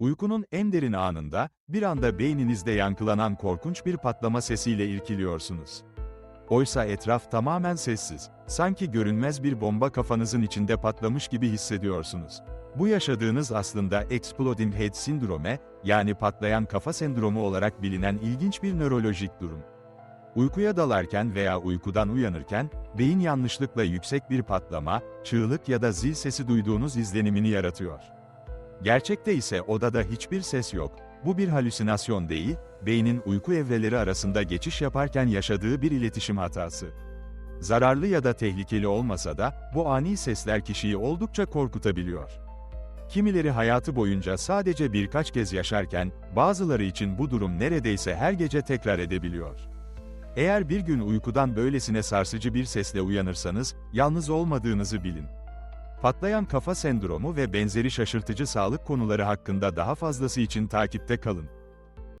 Uykunun en derin anında, bir anda beyninizde yankılanan korkunç bir patlama sesiyle irkiliyorsunuz. Oysa etraf tamamen sessiz, sanki görünmez bir bomba kafanızın içinde patlamış gibi hissediyorsunuz. Bu yaşadığınız aslında Exploding Head Sindrome, yani patlayan kafa sendromu olarak bilinen ilginç bir nörolojik durum. Uykuya dalarken veya uykudan uyanırken, beyin yanlışlıkla yüksek bir patlama, çığlık ya da zil sesi duyduğunuz izlenimini yaratıyor. Gerçekte ise odada hiçbir ses yok. Bu bir halüsinasyon değil, beynin uyku evreleri arasında geçiş yaparken yaşadığı bir iletişim hatası. Zararlı ya da tehlikeli olmasa da, bu ani sesler kişiyi oldukça korkutabiliyor. Kimileri hayatı boyunca sadece birkaç kez yaşarken, bazıları için bu durum neredeyse her gece tekrar edebiliyor. Eğer bir gün uykudan böylesine sarsıcı bir sesle uyanırsanız, yalnız olmadığınızı bilin. Patlayan kafa sendromu ve benzeri şaşırtıcı sağlık konuları hakkında daha fazlası için takipte kalın.